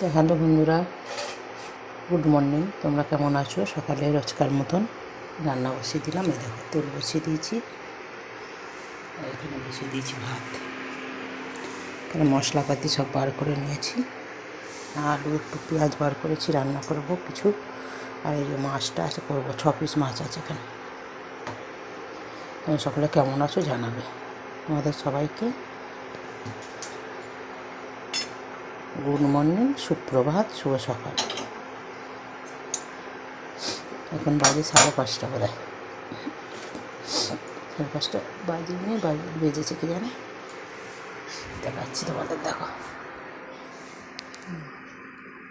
তো হ্যালো বন্ধুরা, good morning. তোমরা কেমন আছো? সকালে রোজকার মতন রান্না বসিয়ে দিলাম। এই দেখো, তেল বসিয়ে দিয়েছি। এখানে বসিয়ে দিয়েছি ভাত। এখানে মশলাপাতি সব বার করে নিয়েছি। আলু, একটু পেঁয়াজ বার করেছি, রান্না করব কিছু। আর এই যে মাছটা আছে, করব। ছ পিস মাছ আছে এখানে। তোমরা সকলে কেমন আছো জানাবে। আমাদের সবাইকে গুড মর্নিং, সুপ্রভাত, শুভ সকাল। এখন বাজে সাড়ে পাঁচটা বোধ হয় সাড়ে পাঁচটা বাজে নিয়ে বাজে, বেজেছে কি জানো? দেখাচ্ছি তোমাদের, দেখো।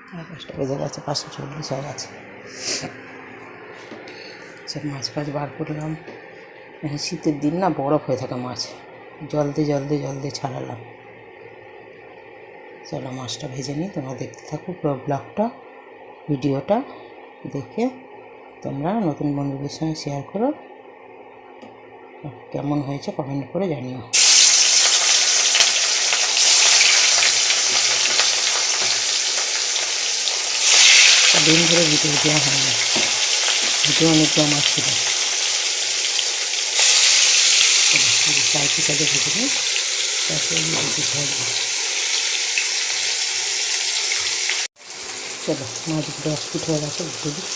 সাড়ে পাঁচটা বেজে গেছে, পাঁচটা চল্লিশ হয়ে গেছে। সব মাছ ফাছ বার করলাম। শীতের দিন না বরফ হয়ে থাকে মাছ। জলদি জলদি জলদি ছাড়ালাম। চলো মাছটা ভেজে নিই। তোমরা দেখতে থাকো পুরো ব্লগটা, ভিডিওটা। দেখে তোমরা নতুন বন্ধুদের সঙ্গে শেয়ার করো। কেমন হয়েছে কমেন্ট করে জানিও। দিন ধরে ভিডিও দেওয়া হয় না। ভিডিও অনেক জমা ছিল চাইতে চাইতে ভেজে নিই তারপরে ভিডিও চলো মাছগুলো এক ফিট হয়ে গেছে, উঠে দিই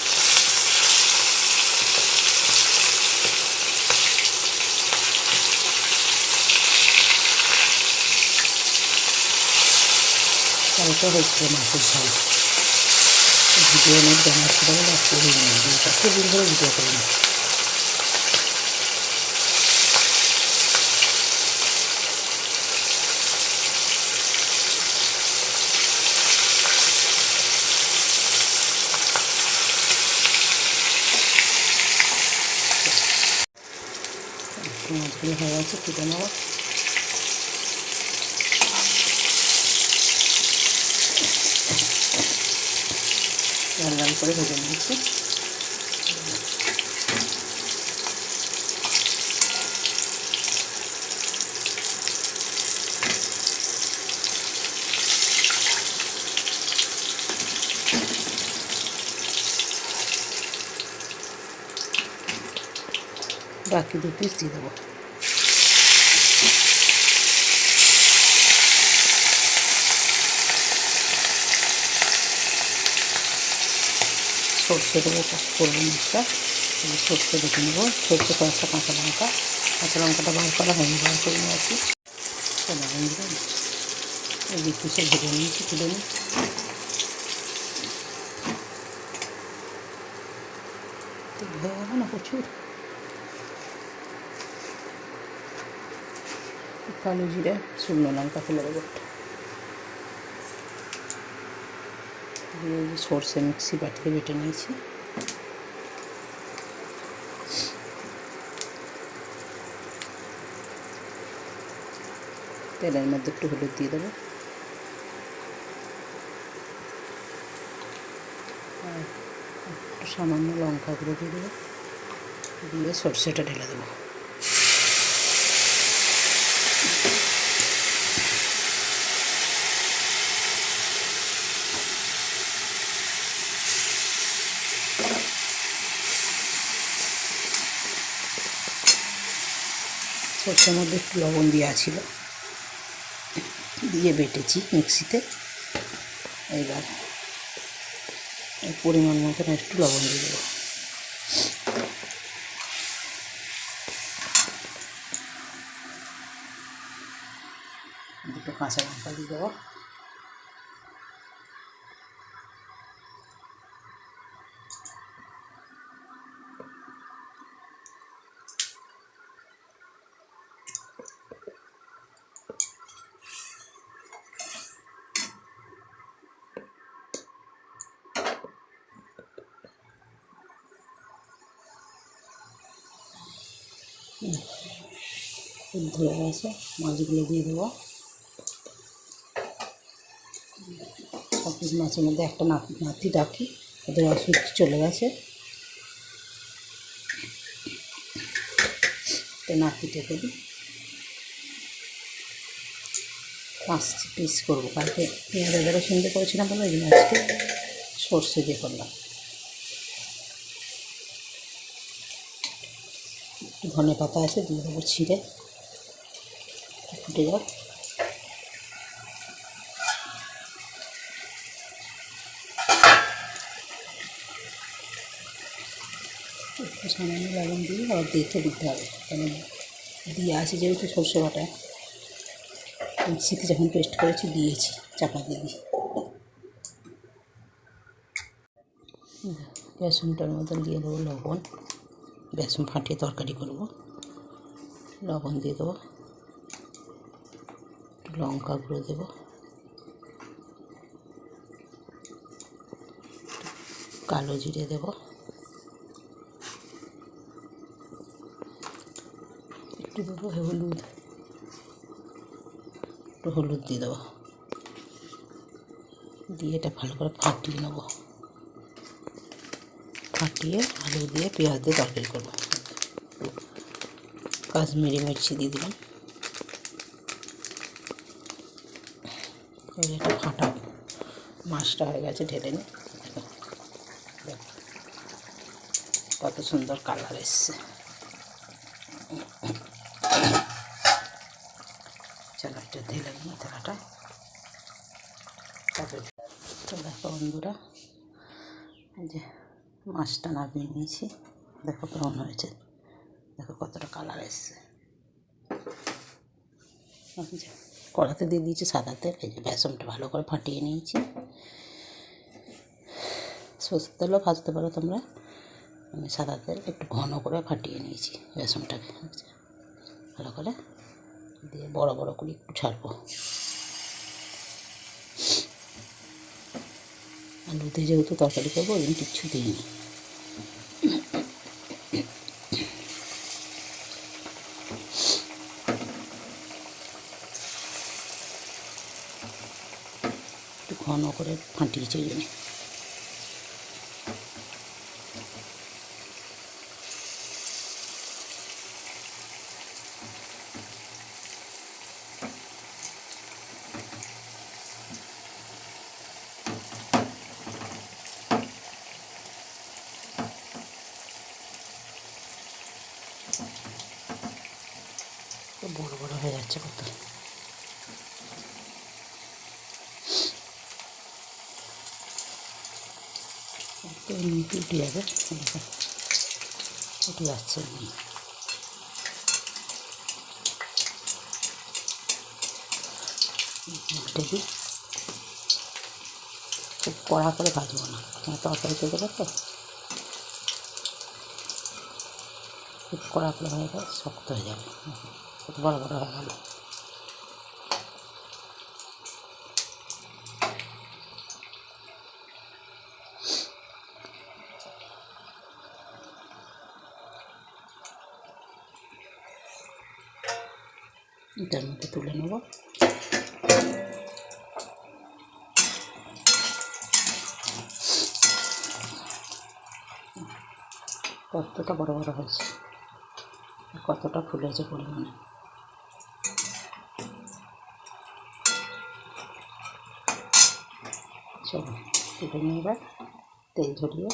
হয়েছিল মাছের ঝাল। ভিডিও অনেক জানার ছিল বলে আর করি নি ভিডিওটা খুব দিন ধরে ভিডিও করি না মাছগুলো হয়ে গেছে কেটে নেওয়া লাল লাল করে ভেজে নিয়েছি বাকি দু পিস দিয়ে দেবো সর্ষে দেবো করব মাছটা এবার সর্ষে দেখে নেব সর্ষে কয়েকটা কাঁচা লঙ্কা কাঁচা লঙ্কাটা বার করা হয়নি বার করে নিয়েছি চলো বন্ধুরা এই যে পিসে ভেজে নিয়েছি তুলে নিই তেল হয়ে গেল না প্রচুর কালো জিরে শুকনো লঙ্কা ফেলে দেবো একটা দিয়ে এই যে সর্ষে মিক্সি বাটিতে বেটে নিয়েছি। তেলের মধ্যে একটু হলুদ দিয়ে দেবো। আর একটু সামান্য লঙ্কা গুঁড়ো দিয়ে দেবো। দিয়ে সর্ষেটা ঢেলে দেবো। সর্ষের মধ্যে একটু লবণ দেওয়া ছিল। দিয়ে বেটেছি মিক্সিতে। এবার পরিমাণ মতন একটু লবণ দিয়ে দেবো। দুটো কাঁচা লঙ্কা দিয়ে দেবো। হয়ে গেছে মাছগুলো দিয়ে দেবো। সব কিছু মাছের মধ্যে একটা নাতি ডাকি, ওদের অসুখ চলে গেছে। নাতি টেকে দিই। পাঁচ পিস করব, কালকে পেঁয়াজ আদা রসুন দিয়ে করেছিলাম বলে, ওই জন্য আজকে সর্ষে দিয়ে করলাম একটু ধনে পাতা আছে, দিয়ে দেবো ছিঁড়ে। ফুটে যাক। একটু সামান্য লবণ দিয়ে আবার দেখে দিতে হবে, কেন দিয়ে আসি যেহেতু সর্ষে বাটা। মিক্সিতে যখন পেস্ট করেছি, দিয়েছি, চাপা দিয়ে দিই। বেসনটার মতন দিয়ে দেবো লবণ। বেসন ফাটিয়ে তরকারি করব। লবণ দিয়ে দেবো। একটু লঙ্কা গুঁড়ো দেবো। কালো জিরে দেবো। একটু দেবো হলুদ। একটু হলুদ দিয়ে দেবো। দিয়ে এটা ভালো করে ফাটিয়ে নেব। ফাটিয়ে আলু দিয়ে পেঁয়াজ দিয়ে তরকারি করব। কাশ্মীরি মির্চি দিয়ে দিলাম। এবার এটা ফাটা মাছটা হয়ে গেছে, ঢেলে নি। কত সুন্দর কালার এসছে। চলো এটা ঢেলে নিই থালাটা। তারপরে বন্ধুরা এই মাছটা নামিয়ে নিয়েছি। দেখো কেমন হয়েছে। দেখো কতটা কালার এসছে। কড়াতে দিয়ে দিয়েছি সাদা তেল, এই যে বেসনটা ভালো করে ফাটিয়ে নিয়েছি। সরষের তেলও ভাজতে পারো তোমরা। আমি সাদা তেল একটু ঘন করে ফাটিয়ে নিয়েছি বেসনটাকে। ভালো করে দিয়ে বড় বড় করে একটু ছাড়বো। আলুতে যেহেতু তরকারি করব ওই জন্য কিচ্ছু দিইনি। ঘন করে ফাটিয়েছে জন্য তো বড় বড় হয়ে যাচ্ছে কত এমনিতে উঠে যাবে উঠে যাচ্ছে খুব কড়া করে ভাজবো না। তোমার তরকারিতে দেবো তো খুব কড়া করে হয়ে গেলে শক্ত হয়ে যাবে। কত বড় বড় হয়ে গেল। এটার মধ্যে তুলে নেব কতটা বড় বড় হয়েছে কতটা ফুলেছে পরিমাণে চলো তুলে নিয়ে এবার তেল ঝরিয়ে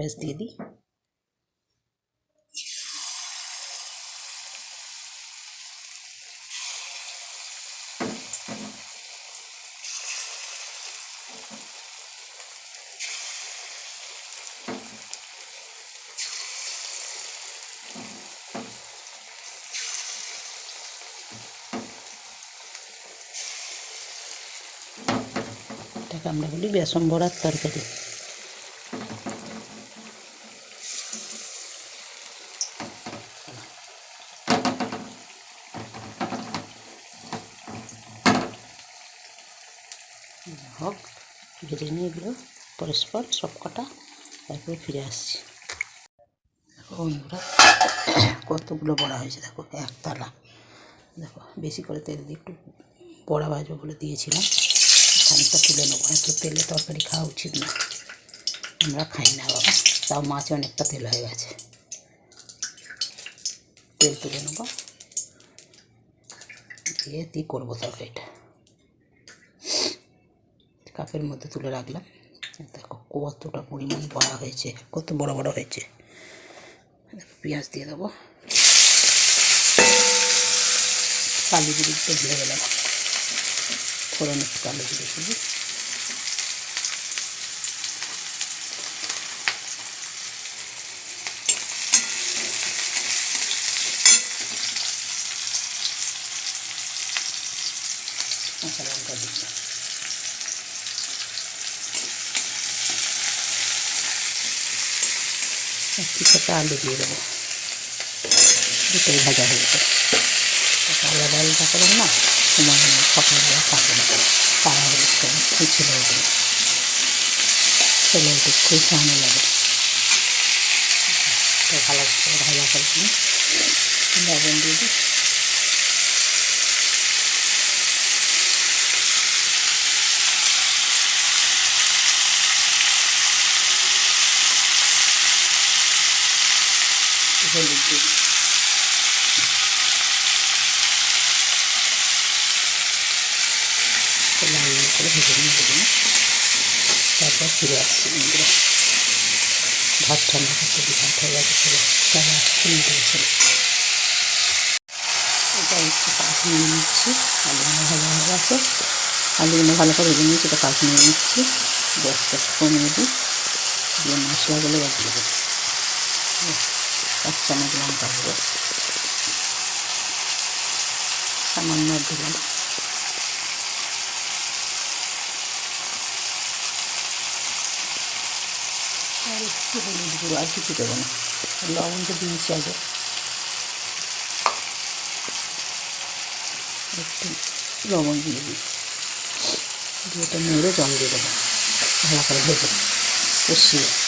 আর এক ব্যাস দিয়ে দিই এটাকে আমরা বলি বেসন বড়ার তরকারি হোক ভেজে নিয়ে এগুলো পরস্পর সব কটা তারপরে ফিরে আসছি। বন্ধুরা, কতগুলো বড়া হয়েছে, দেখো একতলা। দেখো, বেশি করে তেল দিয়ে একটু বড়া ভাজবো বলে দিয়েছিলাম। খানিকটা তুলে নেব। এত তেলে তরকারি খাওয়া উচিত না। আমরা খাই না বাবা। তাও মাছে অনেকটা তেল হয়ে গেছে। তেল তুলে নেব। দিয়ে দিয়ে করব তরকারিটা। কাপের মধ্যে তুলে রাখলাম। দেখো কতটা পরিমাণ বড়া হয়েছে, কত বড় বড় হয়েছে। পেঁয়াজ দিয়ে দেবো। কালো জিরে একটু দিয়ে গেলাম ফোড়ন কালো জিরে শুধু কাঁচা লঙ্কা দিচ্ছি একটু সাথে আলু দিয়ে দেবো। দুটোই ভাজা হয়ে যাবে কালো ডালটা করলাম না নেই সকালবেলা খাব না তারা হচ্ছে ওই ছেলে ছেলে উঠে খুব সামনে লাগে। তো ভালো করে ভাজা করছি লবণ দিয়ে দিই। হলুদ দিয়ে লাল লাল করে ভেজে নিয়ে দেবো তারপর ফিরে আসছি বন্ধুরা ভাত ঠান্ডা করতে দিই ভাত হয়ে গেছে ছেলে তারা আসছে নিতে এটা একটু কাজ নিয়ে নিচ্ছি আলুগুলো ভালো হয়ে গেছে আলুগুলো ভালো করে ভেজে নিয়েছি এটা কাজ নিয়ে নিচ্ছি গ্যাসটা কমিয়ে দিই দিয়ে মশলাগুলো দিয়ে দেবো এক চামচ লঙ্কা দেবো সামান্য দিলাম। আর একটু হলুদ গুঁড়ো, আর কিছু দেবো না। লবণ তো দিয়েছি আগে। একটু লবণ দিয়ে দিই। দিয়ে এটা নেড়ে জল দিয়ে দেবো। ভালো করে ভেজে কষিয়ে।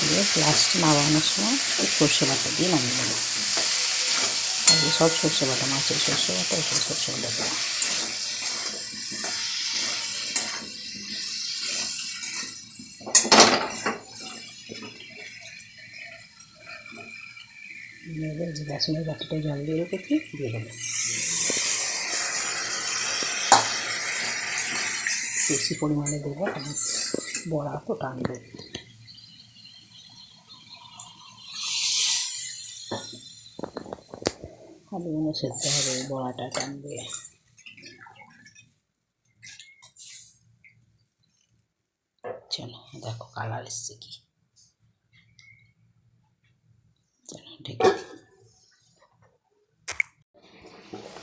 দিয়ে লাস্ট নামানোর সময় সর্ষে বাটা দিয়ে নামিয়ে দেবো আগে সব সর্ষে বাটা, মাছের সর্ষে বাটা সব সর্ষে বাটা দেবো এবার যে বেসনের বাটিটা জল দিয়ে রেখেছি, দিয়ে দেবো। বেশি পরিমাণে দেবো বড়া তো টানবে। আলুগুলো সেদ্ধ হবে বড়াটা টানবে। চলো, দেখো কালার এসছে কি। চলো দিই।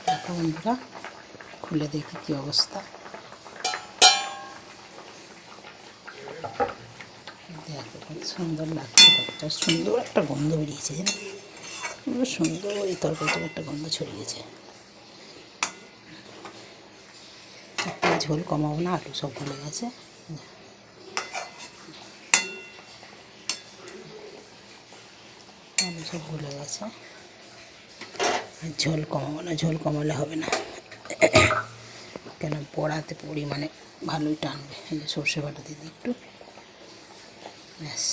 দেখো বন্ধুরা, খুলে দেখি কি অবস্থা। দেখো সুন্দর লাগছে সুন্দর একটা গন্ধ বেরিয়েছে, জানো? খুব সুন্দর এই তরকারিটার একটা গন্ধ ছড়িয়েছে একটা ঝোল কমাবো না, আলু সব গলে গেছে। আলু সব গলে গেছে। আর ঝোল কমাবো না, ঝোল কমালে হবে না। কেন পড়াতে পরিমাণে ভালোই টানবে, এই যে সর্ষে বাটা দিয়ে দিই একটু। ব্যাস।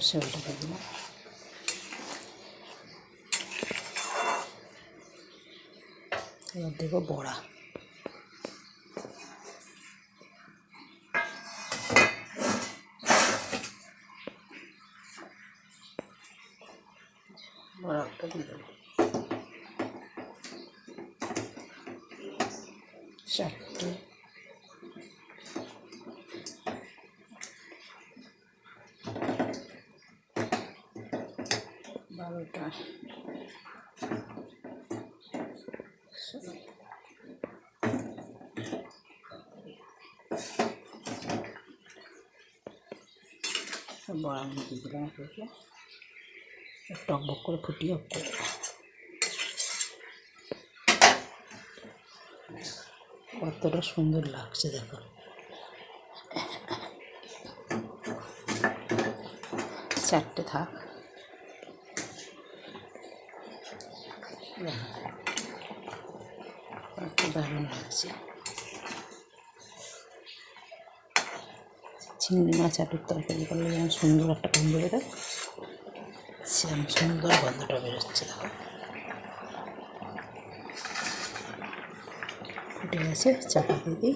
সর্ষে বাটা দিয়ে দিলাম এবার দেবো বড়া বড়াটা দিয়ে দেবো চারটে বারোটা। বড়া দিয়ে দিলাম একে টক বক করে ফুটিয়ে কতটা সুন্দর লাগছে দেখো। চারটে থাক। দারুণ লাগছে চিংড়ি মাছ আলুর তরকারি করলে যেমন সুন্দর একটা গন্ধ বেরোয়, সেরকম সুন্দর গন্ধটা বেরোচ্ছে, দেখো। ফুটে গেছে, চাপা দিয়ে দিই।